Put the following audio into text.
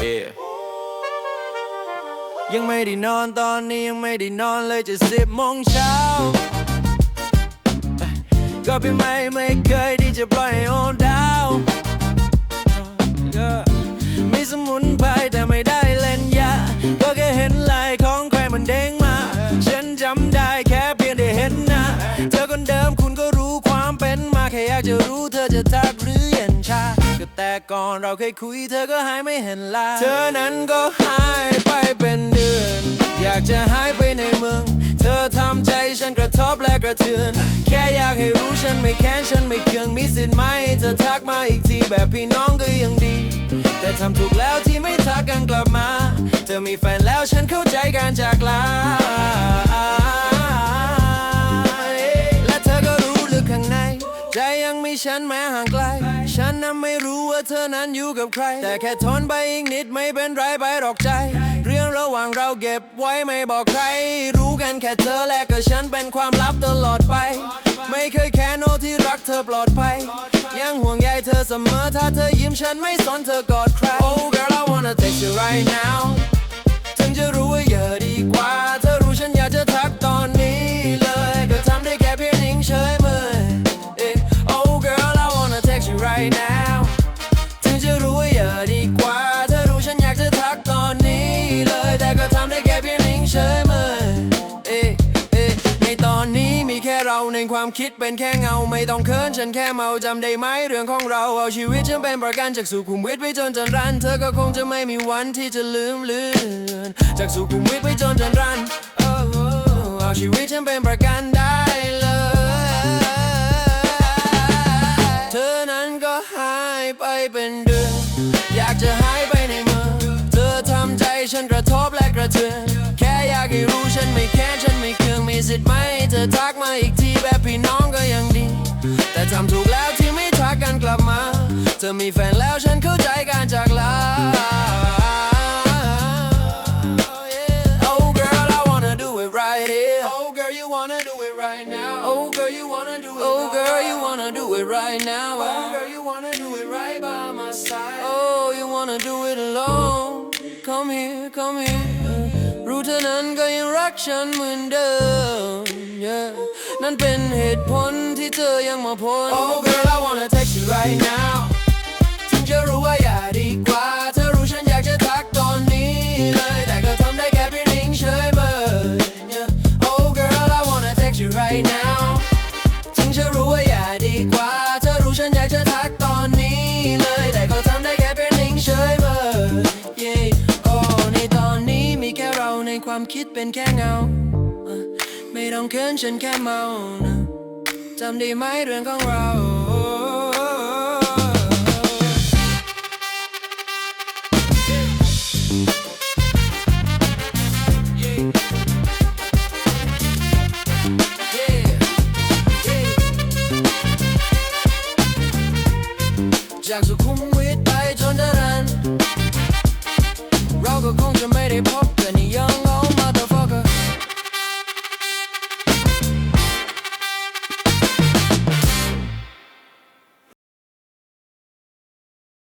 ยังไม่ได้นอนตอนนี้ยังไม่ได้นอนเลยจะสิบโมงเช้า ก็พี่ไม่ไม่เคยที่จะปล่อยให้โอนดาวมีสมุนไพรแต่ไม่ได้เล่นยา ก็แค่เห็นลายของใครมันเด้งมา ฉันจำได้แค่เพียงได้เห็นหนะเธอคนเดิมคุณก็รู้ความเป็นมา แค่อยากจะรู้เธอจะทักหรือเย็นชา ก่อนเราเคยคุยเธอก็หายไม่เห็นลาเธอนั้นก็หายไปเป็นเดือน อยากจะหายไปในเมือง เธอทำใจฉันกระทบและกระเทือน แค่อยากให้รู้ฉันไม่แค้นฉันไม่เคืองมีสิทธิ์ไหมเธอทักมาอีกทีแบบพี่น้องก็ยังดี แต่ทำถูกแล้วที่ไม่ทักกันกลับมา เธอมีแฟนแล้วฉันเข้าใจการจากลาและเธอก็รู้ลึกข้างใน ใจยังมีฉันแม้ห่างไกล ฉันนั้นไม่รู้ว่าเธอนั้นอยู่กับใคร แต่แค่ทนไปอีกนิดไม่เป็นไรไปหรอกใจ เรื่องระหว่างเราเก็บไว้ไม่บอกใคร รู้กันแค่เธอและก็ฉันเป็นความลับตลอดไป ไม่เคยแค่โนที่รักเธอปลอดภัย ยังห่วงใยเธอเสมอถ้าเธอยิ้มฉันไม่สนเธอกอดใคร Oh girl I wanna text you right now ถึงจะรู้ว่าเยอะดีกว่า now ถึงจะรู้ว่าเยอะดีกว่าเธอรู้ฉันอยากจะทักตอนนี้เลย แต่ก็ทำได้แค่เพียงนิ่งเฉยเมยเอ๊ะเอ๊ะในตอนนี้มีแค่เราในความคิดเป็นแค่เงา ไม่ต้องเคินฉันแค่เมาจำได้ไหมเรื่องของเราเอาชีวิตฉันเป็นประกันจากสุขุมวิทไปจนจนรัน เธอก็คงจะไม่มีวันที่จะลืมเลือนจากสุขุมวิทไปจนจนรัน โอ้โหเอาชีวิตฉันเป็นประกันได้ เป็นเดือนอยากจะหายไปในเมืองเธอทำใจฉันกระทบและกระเทือนแค่อยากให้รู้ฉันไม่แค้นฉันไม่เคืองมีสิทธิ์ไหมเธอทักมาอีกทีแบบพี่น้องก็ยังดี แต่ทำถูกแล้วที่ไม่ทักกันกลับมา เธอมีแฟนแล้วฉันเข้าใจการจากลา Oh girl I wanna do it right here Oh girl you wanna do it right now Oh girl you wanna do it Oh girl you wanna do it right now Oh girl you wanna do it alone Come here come here รู้เธอนั้นก็ยังรักฉันเหมือนเดิม yeah นั่นเป็นเหตุผลที่เธอยังมาพ้น Oh girl I wanna text you right now ถึงจะรู้ว่า ความคิดเป็นแค่เงา ไม่ต้องเคินฉันแค่เมานะจำได้ไหมเรื่องของเราจากสุขุม